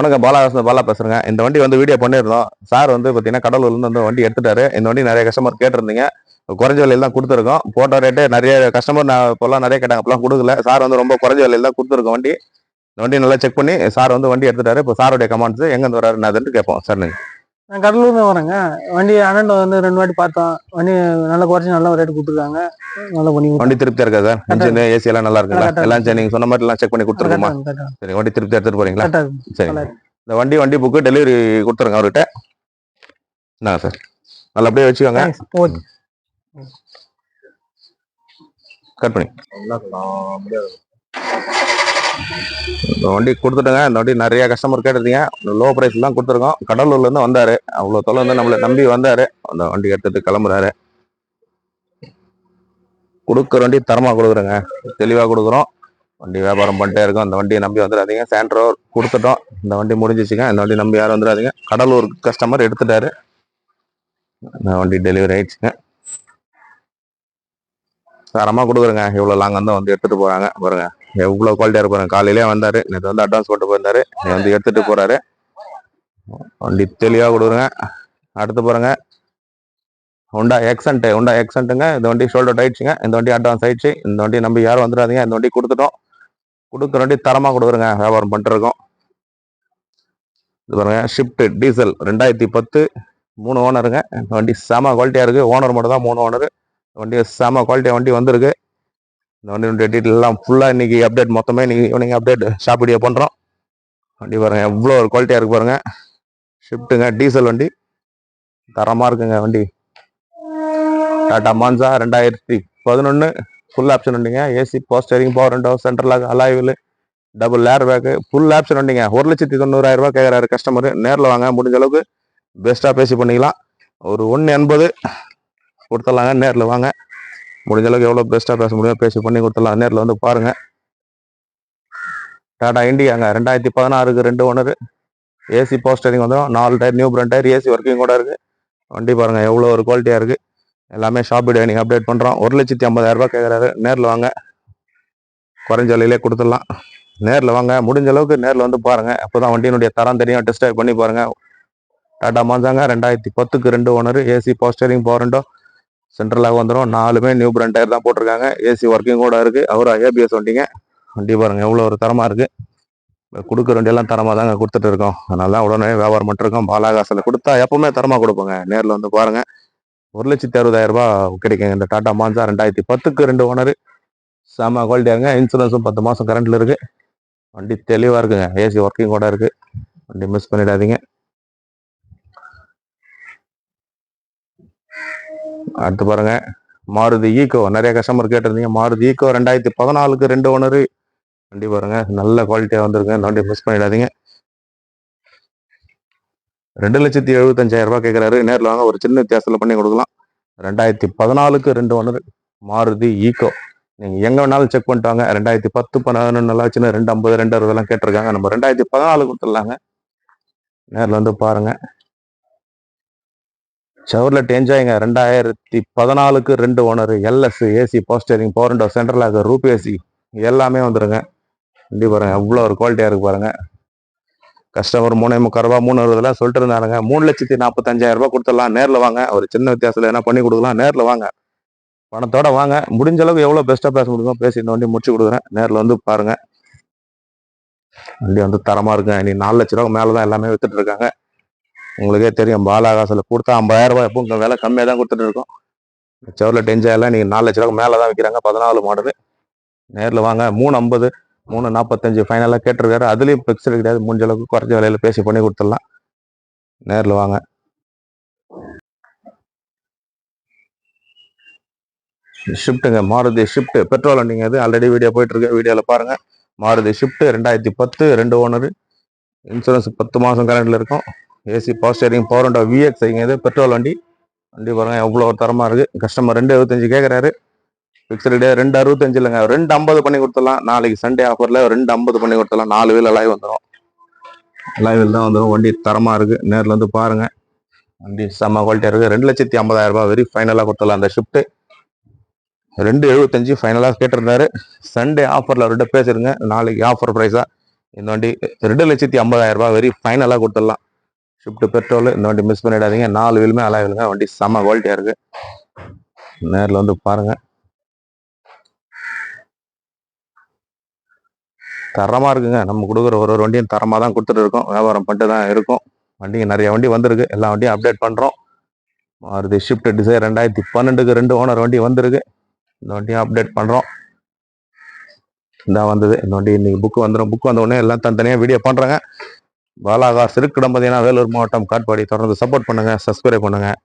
வணக்கம் பாலாகாசன் பாலா பேசுறேங்க. இந்த வண்டி வந்து வீடியோ பண்ணியிருந்தோம். சார் வந்து பார்த்தீங்கன்னா கடலூர்லேருந்து வந்து வண்டி எடுத்துட்டாரு. இந்த வண்டி நிறைய கஸ்டமர் கேட்டிருந்தீங்க. குறைஞ்ச விலையில் தான் கொடுத்துருக்கோம். போட்டோ ரேட்டு நிறைய கஸ்டமர் நான் இப்போல்லாம் நிறைய கேட்டாங்க. அப்போலாம் கொடுக்கல. சார் வந்து ரொம்ப குறைஞ்ச விலையில் தான் கொடுத்துருக்கோம் வண்டி. இந்த வண்டி நல்லா செக் பண்ணி சார் வந்து வண்டி எடுத்துட்டாரு. இப்போ சாருடைய கமாண்ட்ஸ் எங்கேருந்து வராரு அதுன்னு கேட்போம். சார் நீங்கள் நான் கடலூர்ல வரேங்க. வண்டி அண்ணன் வந்து ரெண்டு வாட்டி பார்த்தோம். வண்டி நல்லா குறைச்சி நல்ல ரேட் கொடுத்துருக்காங்க. நல்லா பண்ணி வண்டி திருப்தியா இருக்கா சார் இன்ஜின் ஏசி எல்லாம் நல்லா இருக்குங்களா எல்லாம் சரி. நீங்க சொன்ன மாதிரி எல்லாம் செக் பண்ணி கொடுத்துருக்கோமா? சரி வண்டி திருப்தி எடுத்துட்டு போறீங்களா? சரி. நல்லா இந்த வண்டி வண்டி புக்கு டெலிவரி கொடுத்துருங்க அவர்கிட்ட. என்ன சார் நல்லபடியா வச்சுக்கோங்க. ஓகே கட் பண்ணி. இந்த வண்டி கொடுத்துட்டுங்க. இந்த வண்டி நிறைய கஸ்டமர் கேட்டிருந்தீங்க. லோ ப்ரைஸ்லாம் கொடுத்துருக்கோம். கடலூர்லேருந்து வந்தார். அவ்வளோ தொலை வந்து நம்மளை நம்பி வந்தார். அந்த வண்டி எடுத்துட்டு கிளம்புறாரு கொடுக்குற வண்டி தரமாக கொடுக்குறோங்க. தெளிவாக கொடுக்குறோம். வண்டி வியாபாரம் பண்ணிட்டே இருக்கோம். அந்த வண்டியை நம்பி வந்துடாதீங்க. சேண்ட்ரோ கொடுத்துட்டோம். இந்த வண்டி முடிஞ்சிச்சுங்க. இந்த வண்டி நம்பி யாரும் வந்துடாதீங்க. கடலூர் கஸ்டமர் எடுத்துட்டாரு. இந்த வண்டி டெலிவரி ஆயிடுச்சுங்க. தரமாக கொடுக்குறேங்க. இவ்வளோ லாங் வந்து வந்து எடுத்துகிட்டு போகிறாங்க பாருங்கள் எவ்வளோ குவாலிட்டியா இருப்பாரு? காலையிலே வந்தாரு. நேற்று வந்து அட்வான்ஸ் போட்டு போயிருந்தாரு. வந்து எடுத்துட்டு போறாரு. வண்டி தெளிவா கொடுக்குறேங்க அடுத்து பாருங்க. ஹோண்டா எக்ஸன்ட் ஹோண்டா எக்ஸன்ட்டுங்க இந்த வண்டி ஷோல்டர் ஆயிடுச்சுங்க இந்த வண்டி அட்வான்ஸ் ஆயிடுச்சு. இந்த வண்டி நம்பி யாரும் வந்துடாதீங்க. இந்த வண்டி கொடுத்துட்டோம். கொடுக்குற வண்டி தரமா கொடுக்குறேங்க. வியாபாரம் பண்ணிட்டு இருக்கோம் இது பாருங்க. ஷிஃப்ட் டீசல் ரெண்டாயிரத்தி பத்து. மூணு ஓனருங்க இந்த வண்டி செம குவாலிட்டியா இருக்கு. ஓனர் மட்டும் தான் மூணு ஓனர் வண்டி செம குவாலிட்டியா வண்டி வந்திருக்கு. இந்த வண்டியினுடைய டீட்டெயில் எல்லாம் ஃபுல்லாக இன்றைக்கி அப்டேட் மொத்தமே இன்றைக்கி ஈவினிங் அப்டேட் ஷாப் வீடியோ பண்ணுறோம் வண்டி பாருங்கள் எவ்வளோ ஒரு குவாலிட்டியாக இருக்கு பாருங்கள் ஷிஃப்ட்டுங்க டீசல் வண்டி. தரமாக இருக்குங்க வண்டி. டாடா மான்சா ரெண்டாயிரத்தி பதினொன்று ஃபுல் ஆப்ஷன் வண்டிங்க. ஏசி போஸ்டரிங் பவர் ரெண்டோ சென்ட்ரலாக அலாய்வில் double air bag full option வண்டிங்க. ஒரு லட்சத்தி தொண்ணூறாயிரம் ரூபா கேட்குறாரு கஸ்டமர் நேரில் வாங்க முடிஞ்ச அளவுக்கு பெஸ்ட்டாக பேசி பண்ணிக்கலாம். ஒரு ஒன்று எண்பது கொடுத்துடலாங்க நேரில் வாங்க. முடிஞ்ச அளவுக்கு எவ்வளோ பெஸ்ட்டாக பேச முடியும் பேசி பண்ணி கொடுத்துடலாம். நேரில் வந்து பாருங்கள் டாடா இண்டியாங்க. ரெண்டாயிரத்தி பதினாறுக்கு ரெண்டு ஓனரு ஏசி போஸ்டரிங் வந்துடும் நாலு tyre new brand tyre AC working கூட இருக்குது வண்டி பாருங்கள் எவ்வளோ ஒரு குவாலிட்டியாக இருக்குது எல்லாமே ஷாப் வீடியோ நீங்கள் அப்டேட் பண்ணுறோம் ஒரு லட்சத்தி ஐம்பதாயிரம் ரூபாய் கேட்குறாரு நேரில் வாங்க. குறைஞ்ச விலையிலே கொடுத்துடலாம். நேரில் வாங்க. முடிஞ்ச அளவுக்கு நேரில் வந்து பாருங்க. அப்போதான் வண்டியினுடைய தரம் தெரியும். டெஸ்ட் ட்ரைவ் பண்ணி பாருங்கள் டாடா மாஞ்சாங்க ரெண்டாயிரத்தி பத்துக்கு ரெண்டு owner AC power steering power சென்ட்ரலாக வந்துடும் நாலுமே நியூ பிராண்ட் டயர் தான் போட்டிருக்காங்க. ஏசி ஒர்க்கிங் கூட இருக்குது அவரும் ஏபிஎஸ் வண்டிங்க. வண்டி பாருங்கள் எவ்வளோ ஒரு தரமாக இருக்குது கொடுக்குற வண்டியெல்லாம் தரமாக தாங்க கொடுத்துட்டு இருக்கோம். அதனால தான் உடனே வியாபாரம் பண்ணிருக்கோம் பாலாகாசில் கொடுத்தா எப்பவுமே தரமாக கொடுப்போங்க. நேரில் வந்து பாருங்கள் ஒரு லட்சத்தி அறுபதாயிரரூபா கிடைக்குங்க. இந்த டாட்டா மான்சா ரெண்டாயிரத்தி பத்துக்கு ரெண்டு ஓனர் செம குவாலிட்டியாங்க இன்சூரன்ஸும் பத்து மாதம் கரண்ட்டில் இருக்குது வண்டி தெளிவாக இருக்குங்க. ஏசி ஒர்க்கிங் கூட இருக்குது வண்டி மிஸ் பண்ணிடாதீங்க. அடுத்து பாருங்க. மாருதி ஈகோ நிறைய கஸ்டமர் கேட்டிருந்தீங்க. மாருதி ஈகோ ரெண்டாயிரத்தி பதினாலுக்கு ரெண்டு ஓனரு வண்டி பாருங்க. நல்ல குவாலிட்டியா வந்திருக்கு. வண்டி மிஸ் பண்ணிடாதீங்க. ரெண்டு லட்சத்தி எழுபத்தஞ்சாயிரம் ரூபாய் கேட்குறாரு நேரில் வாங்க. ஒரு சின்ன வித்தியாசத்தில் பண்ணி கொடுக்கலாம். ரெண்டாயிரத்தி பதினாலுக்கு ரெண்டு ஓனர் மாருதி ஈகோ நீங்கள் எங்கே வேணாலும் செக் பண்ணிட்டு வாங்க. ரெண்டாயிரத்தி பத்து பதினொன்று நல்லா வச்சுன்னு ரெண்டு ஐம்பது ரெண்டு அறுபதெல்லாம் கேட்டிருக்காங்க. நம்ம ரெண்டாயிரத்தி பதினாலு கொடுத்துடலாங்க. நேரில் வந்து பாருங்க. செவர்லெட் என்ஜாய்ங்க ரெண்டாயிரத்தி பதினாலுக்கு ரெண்டு owner LS AC power steering போரண்டோ window central roof AC எல்லாமே வந்துருங்க. வண்டி பாருங்க அவ்வளோ ஒரு குவாலிட்டியாக இருக்கு பாருங்க. கஸ்டமர் மூணே முக்கால் ரூபா மூணு அறுபதுலாம் சொல்லிட்டு இருந்தாருங்க மூணு லட்சத்தி நாற்பத்தஞ்சாயிரம் ரூபா கொடுத்துடலாம் நேரில் வாங்க. ஒரு சின்ன வித்தியாசத்தில் என்ன பண்ணி கொடுக்கலாம் நேரில் வாங்க. பணத்தோட வாங்க. முடிஞ்ச அளவுக்கு எவ்வளோ பெஸ்ட்டாக பேச முடியுமோ பேசி இந்த வண்டி முடிச்சு கொடுக்குறேன். நேரில் வந்து பாருங்க. வண்டி வந்து தரமாக இருக்குங்க இனி நாலு லட்ச ரூபா மேலே தான் எல்லாமே வித்துட்டு இருக்காங்க. உங்களுக்கே தெரியும் பாலாகாசில் கொடுத்தா ஐம்பதாயிரம் ரூபாய் எப்பவும் விலை கம்மியாக தான் கொடுத்துட்டு இருக்கோம். செவரில் எல்லாம் நீங்கள் நாலு லட்ச ரூபா மேலே தான் விற்கிறாங்க பதினாலு மாடலு. நேரில் வாங்க மூணு ஐம்பது மூணு நாற்பத்தஞ்சு ஃபைனலாக கேட்டிருக்காரு. அதுலேயும் ஃபிக்ஸ்டு கிடையாது முடிஞ்ச அளவுக்கு குறைஞ்ச விலையில் பேசி பண்ணி கொடுத்துடலாம். நேரில் வாங்க. ஷிஃப்ட்டுங்க மாருதி ஷிஃப்ட்டு பெட்ரோல் வண்டிங்க அது ஆல்ரெடி வீடியோ போயிட்டுருக்கு வீடியோவில் பாருங்கள் மாருதி ஷிஃப்ட்டு ரெண்டாயிரத்தி பத்து ரெண்டு ஓனரு இன்சூரன்ஸ் பத்து மாதம் கரண்டில் இருக்கும். AC power steering power Honda VX இது பெட்ரோல் வண்டி. வண்டி பாருங்க எவ்வளோ ஒரு இருக்குது கஸ்டமர் ரெண்டு எழுபத்தஞ்சு கேட்குறாரு ஃபிக்ஸ்டு டே ரெண்டு அறுபத்தஞ்சு இல்லைங்க. ரெண்டு ஐம்பது பண்ணி கொடுத்துடலாம். நாளைக்கு சண்டே ஆஃபரில் ரெண்டு ஐம்பது பண்ணி கொடுத்துடலாம். நாலு வீல் லைவ் வந்துடும் லைவில் தான் வந்துடும் வண்டி தரமாக இருக்குது நேரில் வந்து பாருங்கள் வண்டி செம்ம குவாலிட்டியாக இருக்குது ரெண்டு லட்சத்தி ஐம்பதாயிரம் ரூபாய் வெரி ஃபைனலாக கொடுத்துடலாம் அந்த ஷிஃப்ட்டு ரெண்டு எழுபத்தஞ்சு ஃபைனலாக கேட்டிருந்தாரு. சண்டே ஆஃபரில் அவர்கிட்ட பேசிடுங்க. நாளைக்கு ஆஃபர் ப்ரைஸாக இந்த வண்டி ரெண்டு லட்சத்தி ஐம்பதாயிரம் ரூபாய் வெரி ஃபைனலாக கொடுத்துடலாம். ஷிஃப்ட் பெட்ரோல் இந்த வண்டி மிஸ் பண்ணிடாதீங்க. நாலு வீலுமே அலாய் வீலுங்க. வண்டி செம்ம குவாலிட்டியாக இருக்குது நேரில் வந்து பாருங்கள் தரமாக இருக்குங்க. நம்ம கொடுக்குற ஒரு ஒரு வண்டியும் தரமாக தான் கொடுத்துட்டு இருக்கோம். வியாபாரம் பண்ணிட்டு தான் இருக்கும். வண்டிங்க நிறைய வண்டி வந்திருக்கு. எல்லா வண்டியும் அப்டேட் பண்ணுறோம் மாருதி ஷிஃப்ட் டிசைர் ரெண்டாயிரத்தி பன்னெண்டுக்கு ரெண்டு ஓனர் வண்டி வந்திருக்கு. இந்த வண்டியும் அப்டேட் பண்ணுறோம் இதான் வந்தது. இந்த வண்டி இன்னைக்கு புக் வந்துடும் புக் வந்த உடனே எல்லாம் தனித்தனியாக வீடியோ பண்ணுறாங்க பாலாகா சிறுக்கிடம் பார்த்தீங்கன்னா வேலூர் மாவட்டம் காட்பாடி தொடர்ந்து சப்போர்ட் பண்ணுங்கள் சப்ஸ்கிரைப் பண்ணுங்கள்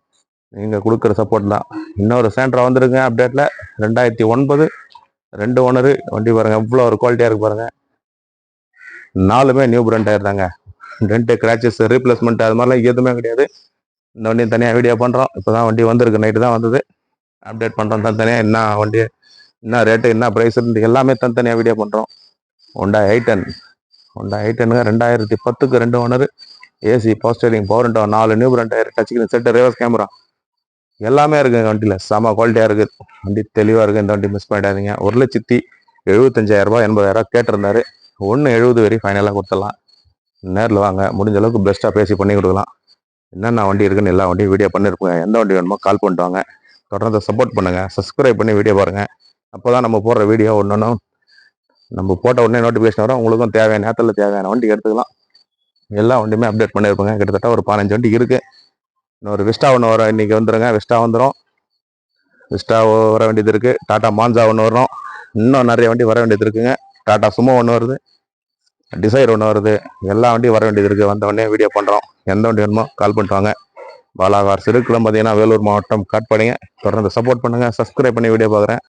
நீங்கள் கொடுக்குற சப்போர்ட் தான். இன்னொரு சேண்ட்ரா வந்துருங்க அப்டேட்டில் ரெண்டாயிரத்தி ஒன்பது ரெண்டு ஓனரு. வண்டி பாருங்கள் இவ்வளோ ஒரு குவாலிட்டியாக இருக்கு பாருங்கள் நாலுமே நியூ பிராண்ட் டயர் தாங்க டென்ட்டு கிராச்சஸ் ரீப்ளேஸ்மெண்ட் அது மாதிரிலாம் எதுவுமே கிடையாது. இந்த வண்டியும் தனியாக வீடியோ பண்ணுறோம் இப்போ தான் வண்டி வந்திருக்கு நைட்டு தான் வந்தது. அப்டேட் பண்ணுறோம் தனித்தனியாக என்ன வண்டி என்ன ரேட்டு என்ன ப்ரைஸ் எல்லாமே தனித்தனியாக வீடியோ பண்ணுறோம் ஒண்டா எயிட் டென் ஹோண்டா ஐட்டனுங்க ரெண்டாயிரத்தி பத்துக்கு ரெண்டு owner AC power steering power window நாலு நியூ ரெண்டாயிரம் touch screen set reverse camera எல்லாமே இருக்குங்க வண்டியில். செம குவாலிட்டியாக இருக்குது வண்டி தெளிவாக இருக்குது இந்த வண்டி மிஸ் பண்ணிடாதீங்க. ஒரு லட்சத்தி எழுபத்தஞ்சாயிரரூபா எண்பதாயிரரூபா கேட்டிருந்தாரு. ஒன்று எழுபது வரை ஃபைனலாக கொடுத்துடலாம். நேரில் வாங்க. முடிஞ்ச அளவுக்கு பெஸ்ட்டாக பேசி பண்ணி கொடுக்கலாம். என்னென்ன வண்டி இருக்குன்னு எல்லா வண்டியும் வீடியோ பண்ணியிருப்பேன் எந்த வண்டி வேணுமோ கால் பண்ணிட்டு வாங்க. தொடர்ந்து சப்போர்ட் பண்ணுங்கள் சப்ஸ்கிரைப் பண்ணி வீடியோ பாருங்கள் அப்போ தான் நம்ம போடுற வீடியோ ஒன்று நம்ம போட்ட உடனே நோட்டிஃபிகேஷன் வரும். உங்களுக்கும் தேவையான நேரத்தில் தேவையான வண்டி எடுத்துக்கலாம். எல்லா வண்டியுமே அப்டேட் பண்ணியிருப்போங்க கிட்டத்தட்ட ஒரு பதினஞ்சு வண்டி இருக்குது இன்னொரு விஸ்டா ஒன்று வரும். இன்னைக்கு வந்துடுங்க விஸ்டா வந்துடும் விஸ்டா வர வேண்டியது இருக்குது டாட்டா மான்சா ஒன்று வரும். இன்னும் நிறைய வண்டி வர வேண்டியது இருக்குங்க. டாட்டா சுமோ ஒன்று வருது. டிசைர் ஒன்று வருது. எல்லா வண்டியும் வர வேண்டியது இருக்குது வந்த உடனே வீடியோ பண்ணுறோம் எந்த வண்டி வேணுமோ கால் பண்ணிட்டு வாங்க. பாலாகார் சிறுக்குளம் பார்த்தீங்கன்னா வேலூர் மாவட்டம் காட்பாடிங்க. தொடர்ந்து சப்போர்ட் பண்ணுங்கள் சப்ஸ்கிரைப் பண்ணி வீடியோ பார்க்குறேன்.